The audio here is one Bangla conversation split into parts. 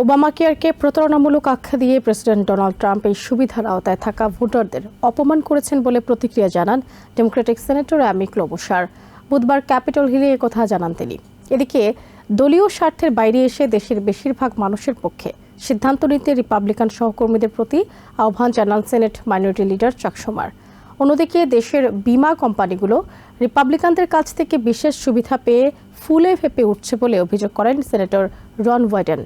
ওবামা কেয়ারকে প্রতারণামূলক আখ্যা দিয়ে প্রেসিডেন্ট ডোনাল্ড ট্রাম্প এই সুবিধার আওতায় থাকা ভোটারদের অপমান করেছেন বলে প্রতিক্রিয়া জানান ডেমোক্রেটিক সেনেটর অ্যামি ক্লোবসার। বুধবার ক্যাপিটল হিলে কথা জানান তিনি। এদিকে, দলীয় স্বার্থের বাইরে এসে দেশের বেশিরভাগ মানুষের পক্ষে সিদ্ধান্ত নিতে রিপাবলিকান সহকর্মীদের প্রতি আহ্বান জানান সেনেট মাইনরিটি লিডার চাকসুমার অন্যদিকে, দেশের বীমা কোম্পানিগুলো রিপাবলিকানদের কাছ থেকে বিশেষ সুবিধা পেয়ে ফুলে ফেপে উঠছে বলে অভিযোগ করেন senator Ron Wyden.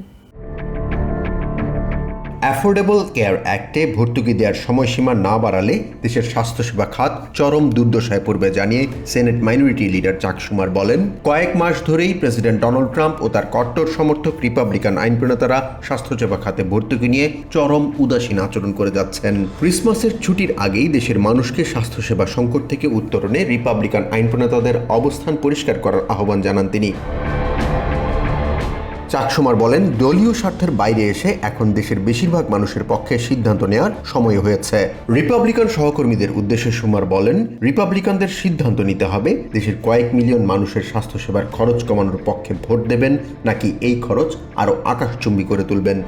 Affordable care অ্যাক্টে ভর্তুকি দেওয়ার সময়সীমা না বাড়ালে দেশের স্বাস্থ্যসেবা খাত চরম দুর্দশায় পড়বে জানিয়ে সেনেট মাইনরিটি লিডার চাকসুমার বলেন। কয়েক মাস ধরেই প্রেসিডেন্ট ডোনাল্ড ট্রাম্প ও তার কট্টর সমর্থক রিপাবলিকান আইন প্রণেতারা স্বাস্থ্যসেবা খাতে ভর্তুকি নিয়ে চরম উদাসীন আচরণ করে যাচ্ছেন। ক্রিসমাসের ছুটির আগেই দেশের মানুষকে স্বাস্থ্যসেবা সংকট থেকে উত্তরণে রিপাবলিকান আইন প্রণেতাদের অবস্থান পরিষ্কার করার আহ্বান জানান তিনি। চাকসুমার বলেন, দলীয় স্বার্থের বাইরে এসে এখন দেশের বেশিরভাগ মানুষের পক্ষে সিদ্ধান্ত নেওয়ার সময় হয়েছে। রিপাবলিকান সহকর্মীদের উদ্দেশ্যে সুমার বলেন, রিপাবলিকানদের সিদ্ধান্ত নিতে হবে, দেশের কয়েক মিলিয়ন মানুষের স্বাস্থ্যসেবার খরচ কমানোর পক্ষে ভোট দেবেন, নাকি এই খরচ আরও আকাশচুম্বী করে তুলবেন।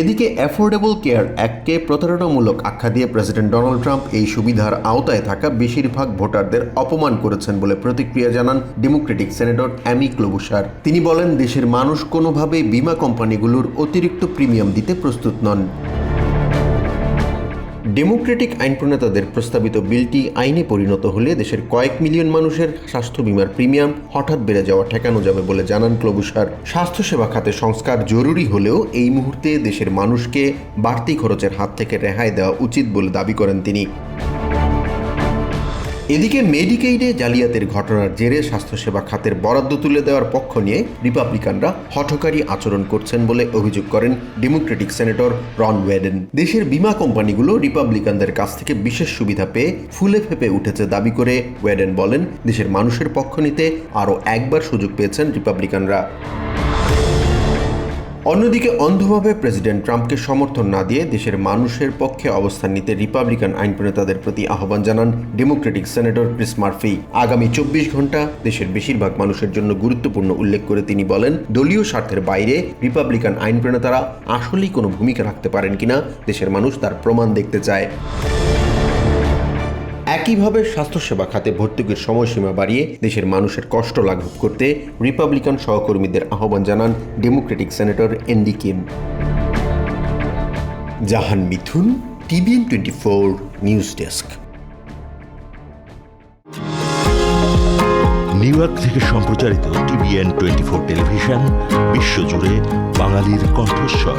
এদিকে অ্যাফোর্ডেবল কেয়ার অ্যাক্টকে প্রতারণামূলক আখ্যা দিয়ে প্রেসিডেন্ট ডোনাল্ড ট্রাম্প এই সুবিধার আওতায় থাকা বেশিরভাগ ভোটারদের অপমান করেছেন বলে প্রতিক্রিয়া জানান ডেমোক্রেটিক সেনেটর অ্যামি ক্লোবুসার। তিনি বলেন, দেশের মানুষ কোনোভাবে বিমা কোম্পানিগুলোর অতিরিক্ত প্রিমিয়াম দিতে প্রস্তুত নন। ডেমোক্রেটিক আইন প্রণেতাদের প্রস্তাবিত বিলটি আইনে পরিণত হলে দেশের কয়েক মিলিয়ন মানুষের স্বাস্থ্য বিমার প্রিমিয়াম হঠাৎ বেড়ে যাওয়া ঠেকানো যাবে বলে জানান ক্লবুসার। স্বাস্থ্যসেবা খাতে সংস্কার জরুরি হলেও এই মুহূর্তে দেশের মানুষকে বাড়তি খরচের হাত থেকে রেহাই দেওয়া উচিত বলে দাবি করেন তিনি। এদিকে মেডিকেইডে জালিয়াতের ঘটনার জেরে স্বাস্থ্যসেবা খাতের বরাদ্দ তুলে দেওয়ার পক্ষ নিয়ে রিপাবলিকানরা হঠকারী আচরণ করছেন বলে অভিযোগ করেন ডেমোক্রেটিক সেনেটর রন ওয়েডেন। দেশের বীমা কোম্পানিগুলো রিপাবলিকানদের কাছ থেকে বিশেষ সুবিধা পেয়ে ফুলে ফেপে উঠেছে দাবি করে ওয়েডেন বলেন, দেশের মানুষের পক্ষ নিতে আরও একবার সুযোগ পেয়েছেন রিপাবলিকানরা। অন্যদিকে অন্ধভাবে প্রেসিডেন্ট ট্রাম্পকে সমর্থন না দিয়ে দেশের মানুষের পক্ষে অবস্থান নিতে রিপাবলিকান আইন প্রণেতাদের প্রতি আহ্বান জানান ডেমোক্রেটিক সেনেটর ক্রিস মার্ফি। আগামী চব্বিশ ঘণ্টা দেশের বেশিরভাগ মানুষের জন্য গুরুত্বপূর্ণ উল্লেখ করে তিনি বলেন, দলীয় স্বার্থের বাইরে রিপাবলিকান আইন প্রণেতারা আসলেই কোনো ভূমিকা রাখতে পারেন কিনা, দেশের মানুষ তার প্রমাণ দেখতে চায়। একইভাবে স্বাস্থ্যসেবা খাতে ভর্তুকির সময়সীমা বাড়িয়ে দেশের মানুষের কষ্ট লাঘব করতে রিপাবলিকান সহকর্মীদের আহ্বান জানান Democratic senator Andy Kim. Jahan Mithun, TVN twenty four news desk. New York থেকে সম্প্রচারিত টিভিএন টোয়েন্টি ফোর টেলিভিশন, বিশ্বজুড়ে বাঙালির কণ্ঠস্বর।